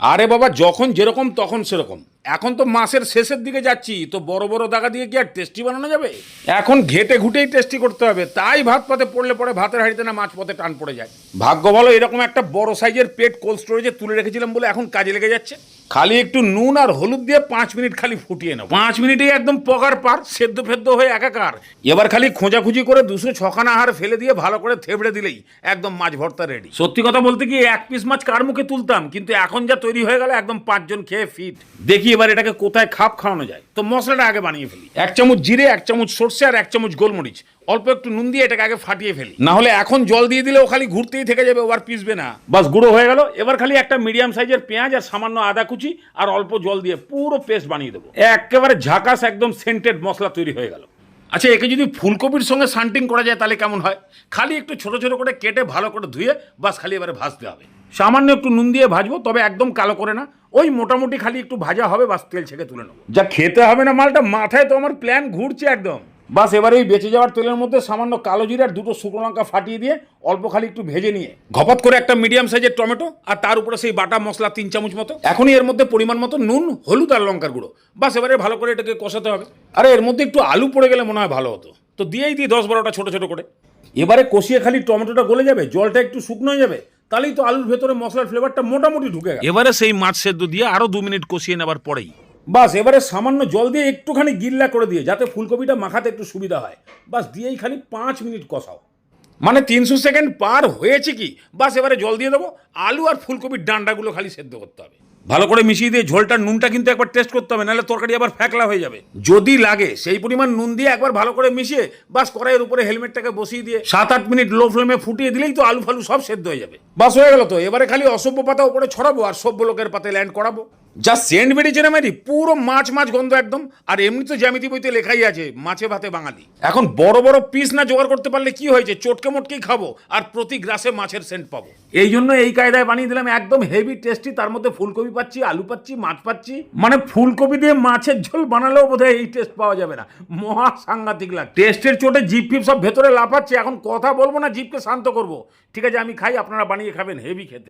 আরে বাবা, যখন যেরকম, তখন সেরকম। এখন তো মাসের শেষের দিকে যাচ্ছি, তো বড় বড় দাগা দিয়ে কি আর টেস্টি বানানো যাবে? এখন ঘেটে ঘুটেই টেস্টি করতে হবে, তাই ভাত পাতে পড়লে পরে ভাতের হাঁড়িতে না মাছ পথে টান পড়ে যায়। ভাগ্য ভালো, এরকম একটা বড় সাইজের পেট কোল্ড স্টোরেজে তুলে রেখেছিলাম বলে এখন কাজে লেগে যাচ্ছে। খালি একটু নুন আর হলুদ দিয়ে পাঁচ মিনিট খালি ফুটিয়ে নাও। পাঁচ মিনিটেই একদম পকার পার, সেদ্ধ ফেদ্ধ হয়ে একাকার। এবার খালি খোঁজাখুঁজি করে দুশো ছখানা আহার ফেলে দিয়ে ভালো করে থেবড়ে দিলেই একদম মাছ ভর্তা রেডি সত্যি কথা বলতে কি, এক পিস মাছ কার মুখে তুলতাম? কিন্তু এখন যা তৈরি হয়ে গেল, একদম পাঁচজন খেয়ে ফিট দেখি এবার এটাকে কোথায় খাপ খাওয়ানো যায়। তো মশলাটা আগে বানিয়ে ফেলি। এক চামচ জিরে, এক চামচ সর্ষে আর এক চামচ গোলমরিচ। অল্প একটু নুন দিয়ে এটাকে আগে ফাটিয়ে ফেলি। না হলে এখন জল দিয়ে দিলেও খালি ঘুরতেই থেকে যাবে ও আর পিসবে না। বাস গুঁড়ো হয়ে গেল। এবার খালি একটা মিডিয়াম সাইজের পেঁয়াজ আর সামান্য আদা কুচি আর অল্প জল দিয়ে পুরো পেস্ট বানিয়ে দেবো। একেবারে ঝাকাস একদম সেন্টেড মশলা তৈরি হয়ে গেল। আচ্ছা একে যদি ফুলকপির সঙ্গে সান্টিং করা যায় তাহলে কেমন হয়? খালি একটু ছোট ছোট করে কেটে ভালো করে ধুয়ে বাস খালি এবারে ভাজতে হবে। সামান্য একটু নুন দিয়ে ভাজবো তবে একদম কালো করে না। ওই মোটামুটি খালি একটু ভাজা হবে বাস তেল ছেঁকে তুলে নেব। যা খেতে হবে না মালটা মাথায় তো আমার প্ল্যান ঘুরছে একদম। বাস এবারে এই বেঁচে যাওয়ার তেলের মধ্যে সামান্য কালো জিরে আর দুটো শুকনো লঙ্কা ফাটিয়ে দিয়ে অল্প খালি একটু ভেজে নিয়ে। ঘপাত করে একটা মিডিয়াম সাইজের টমেটো আর তার উপরে সেই বাটা মশলা তিন চামচ মতো। এখনই এর মধ্যে পরিমাণ মতো নুন হলুদ আর লঙ্কার গুঁড়ো। বাস এবারে ভালো করে এটাকে কষাতে হবে। আরে এর মধ্যে একটু আলু পড়ে গেলে মনে হয় ভালো হতো। তো দিয়েই দিই দশ বারোটা ছোটো ছোটো করে। এবারে কষিয়ে খালি টমেটোটা গলে যাবে জলটা একটু শুকনো হয়ে যাবে তাহলেই তো আলুর ভেতরে মশলার ফ্লেভারটা মোটামুটি ঢুকে গেল। এবারে সেই মাছ সেদ্ধ দিয়ে আরও দু মিনিট কষিয়ে নেবার পরেই বাস, এবারে সামান্য জল দিয়ে একটুখানি গিল্লা করে দিয়ে যাতে ফুলকপিটা মাখাতে একটু সুবিধা হয়। বাস, দিয়েই খালি পাঁচ মিনিট কষাও। মানে তিনশো সেকেন্ড পার হয়েছে কি? বাস, এবারে জল দিয়ে দেবো, আলু আর ফুলকপির ডান্ডাগুলো খালি সেদ্ধ করতে হবে। ভালো করে মিশিয়ে দিয়ে ঝোলটার নুনটা কিন্তু একবার টেস্ট করতে হবে, নাহলে তরকারি আবার ফ্যাকলা হয়ে যাবে। যদি লাগে, সেই পরিমাণ নুন দিয়ে একবার ভালো করে মিশিয়ে, বাস, কড়াইয়ের উপরে হেলমেটটাকে বসিয়ে দিয়ে সাত আট মিনিট লো ফ্লেমে ফুটিয়ে দিলেই তো আলু ফালু সব সেদ্ধ হয়ে যাবে। বাস, হয়ে গেল তো, এবারে খালি অসভ্য পাতা উপরে ছড়াবো আর সভ্য লোকের পাতে ল্যান্ড করাবো। যা সেন্ট বেরিয়েছে না পুরো মাছ মাছ গন্ধ একদম। আর এমনি তো জ্যামিতি বইতে লেখাই আছে, মাছে ভাতে বাঙালি। এখন বড় বড় পিস না জোগাড় করতে পারলে কি হয়েছে? চটকে মোটকেই খাব, আর প্রতি গ্রাসে মাছের সেন্ট পাবো। এই জন্য এই কায়দায় বানিয়ে দিলাম, একদম হেভি টেস্টি তার মধ্যে ফুলকপি পাচ্ছি, আলু পাচ্ছি, মাছ পাচ্ছি। মানে ফুলকপি দিয়ে মাছের ঝোল বানালেও বোধহয় এই টেস্ট পাওয়া যাবে না। মহা সাংঘাতিক লাগ টেস্টের চোটে জিপ ফিপ সব ভেতরে লাফাচ্ছে, এখন কথা বলব না জিপকে শান্ত করব। ঠিক আছে, আমি খাই, আপনারা বানিয়ে খাবেন হেভি খেতে।